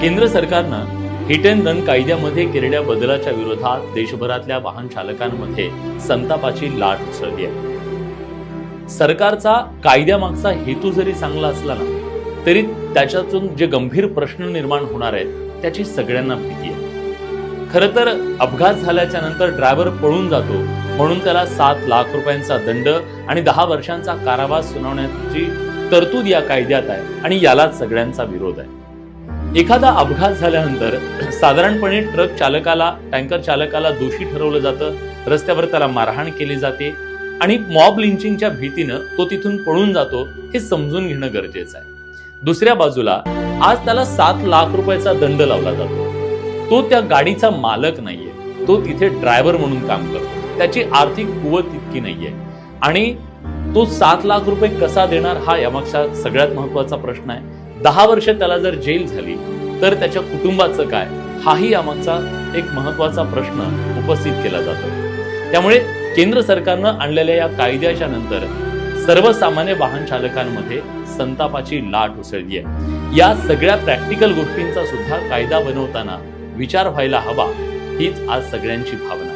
केंद्र सरकारनं hit and run कायद्यामध्ये केलेल्या बदलाच्या विरोधात देशभरातल्या वाहन चालकांमध्ये संतापाची लाट उसळली आहे. सरकारचा कायद्यामागचा हेतू जरी चांगला असला ना तरी त्याच्यातून जे गंभीर प्रश्न निर्माण होणार आहेत त्याची सगळ्यांना भीती आहे. खरं तर अपघात झाल्याच्यानंतर ड्रायव्हर पळून जातो म्हणून त्याला सात लाख रुपयांचा दंड आणि दहा वर्षांचा कारावास सुनावण्याची तरतूद या कायद्यात आहे आणि यालाच सगळ्यांचा विरोध आहे. एखादा अपघात झाल्यानंतर साधारणपणे ट्रक चालकाला टँकर चालकाला दोषी ठरवलं जातं. रस्त्यावर त्याला मारहाण केली जाते आणि मॉब लिंचिंगच्या भीतीनं तो तिथून पळून जातो हे समजून घेणं गरजेचं आहे. दुसऱ्या बाजूला आज त्याला सात लाख रुपयाचा दंड लावला जातो. तो त्या गाडीचा मालक नाहीये. तो तिथे ड्रायव्हर म्हणून काम करतो. त्याची आर्थिक कुवत इतकी नाहीये. आणि तो सात लाख रुपये कसा देणार हा यामागचा सगळ्यात महत्त्वाचा प्रश्न आहे. दहा वर्ष त्याला जर जेल झाली तर त्याच्या कुटुंबाचं काय? हाही आमचा एक महत्त्वाचा प्रश्न उपस्थित केला जातो. त्यामुळे केंद्र सरकारनं आणलेल्या या कायद्याच्या नंतर सर्वसामान्य वाहन चालकांमध्ये संतापाची लाट उसळली आहे या सगळ्या प्रॅक्टिकल गोष्टींचा सुद्धा कायदा बनवताना विचार व्हायला हवा हीच आज सगळ्यांची भावना आहे.